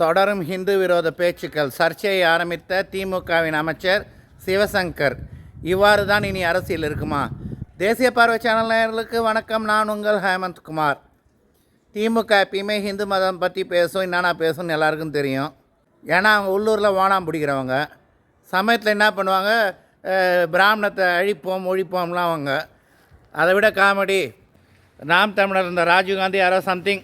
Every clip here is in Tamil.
தொடரும் ஹிந்து விரோத பேச்சுக்கள். சர்ச்சையை ஆரம்பித்த திமுகவின் அமைச்சர் சிவசங்கர். இவ்வாறு தான் இனி அரசியல் இருக்குமா? தேசிய பார்வை சேனல் நேயர்களுக்கு வணக்கம். நான் உங்கள் ஹேமந்த்குமார் திமுக எப்பயுமே ஹிந்து மதம் பற்றி பேசும் என்னென்னா பேசும்னு எல்லாருக்கும் தெரியும். ஏன்னா அவங்க உள்ளூரில் ஓணாம் பிடிக்கிறவங்க. சமயத்தில் என்ன பண்ணுவாங்க? பிராமணத்தை அழிப்போம் ஒழிப்போம்லாம் அவங்க. அதை விட காமெடி. நாம் தமிழர் இந்த ராஜீவ்காந்தி யாரோ சம்திங்.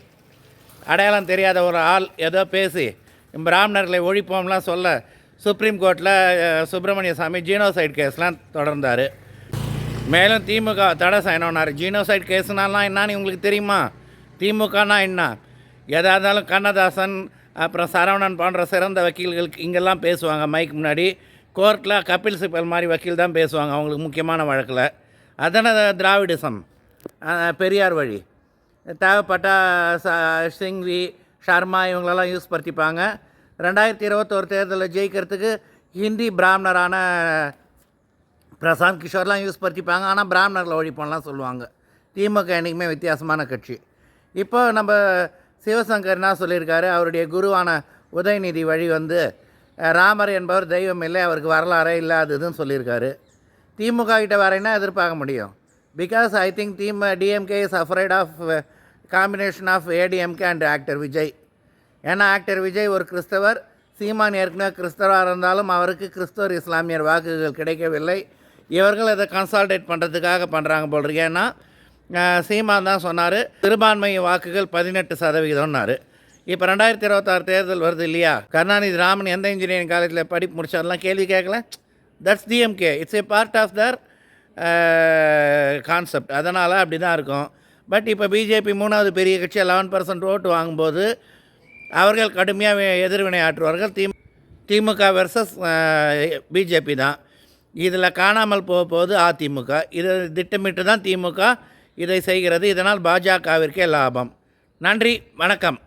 அடையாளம் தெரியாத ஒரு ஆள் ஏதோ பேசி பிராமணர்களை ஒழிப்போம்லாம் சொல்ல சுப்ரீம் கோர்ட்டில் சுப்பிரமணிய சாமி ஜீனோசைட் கேஸ்லாம் தொடர்ந்தார். மேலும் திமுக தடை செய்யணும்னாரு. ஜீனோசைட் கேஸ்னாலாம் என்னன்னு உங்களுக்கு தெரியுமா? திமுகனா என்ன? எதாக இருந்தாலும் கண்ணதாசன் அப்புறம் சரவணன் போன்ற சிறந்த வக்கீல்களுக்கு இங்கெல்லாம் பேசுவாங்க. மைக் முன்னாடி கோர்ட்டில் கபில் சிபல் மாதிரி வக்கீல் தான் பேசுவாங்க அவங்களுக்கு முக்கியமான வழக்கில். அதனால் திராவிடிசம். பெரியார் வழி. தேவைப்பட்டால் ச சிங்வி ஷர்மா இவங்களெல்லாம் யூஸ் படுத்திப்பாங்க. ரெண்டாயிரத்தி இருபத்தோரு தேர்தலில் ஜெயிக்கிறதுக்கு ஹிந்தி பிராமணரான பிரசாந்த் கிஷோர்லாம் யூஸ் படுத்திப்பாங்க. ஆனால் பிராமணரில் ஒழிப்போம்லாம் சொல்லுவாங்க. திமுக என்றைக்குமே வித்தியாசமான கட்சி. இப்போ நம்ம சிவசங்கர் என்ன சொல்லியிருக்காரு அவருடைய குருவான உதயநிதி வழி வந்து ராமர் என்பவர் தெய்வம் இல்லை அவருக்கு வரலாறே இல்லாததுன்னு சொல்லியிருக்காரு. திமுக கிட்ட வேற எதிர்பார்க்க முடியும்? Because I think the DMK is afraid of combination of ADMK and actor Vijay ஏன்னா ஆக்டர் விஜய் ஒரு கிறிஸ்தவர் சீமான் ஏற்கனவே கிறிஸ்தவராக இருந்தாலும் அவருக்கு கிறிஸ்தவர் இஸ்லாமியர் வாக்குகள் கிடைக்கவில்லை. இவர்கள் இதை கன்சால்டேட் பண்ணுறதுக்காக பண்ணுறாங்க போல் இருக்கு. ஏன்னா சீமான் தான் சொன்னார் சிறுபான்மை வாக்குகள் பதினெட்டு சதவிகிதம்னாரு இப்போ ரெண்டாயிரத்தி இருபத்தாறு தேர்தல் வருது இல்லையா? கருணாநிதி ராமன் எந்த இன்ஜினியரிங் காலேஜில் படிப்பு முடிச்சாலாம் கேள்வி கேட்கல. That's DMK it's a part of their concept அதனால் அப்படி தான் இருக்கும். பட் இப்போ பிஜேபி மூணாவது பெரிய கட்சி லெவன் பர்சன்ட் ஓட்டு வாங்கும்போது அவர்கள் கடுமையாக எதிர்வினை ஆற்றுவார்கள். தி திமுக வெர்சஸ் பிஜேபி தான். இதில் காணாமல் போக போகுது அதிமுக. இதை திட்டமிட்டு தான் திமுக இதை செய்கிறது. இதனால் பாஜகவிற்கே லாபம். நன்றி. வணக்கம்.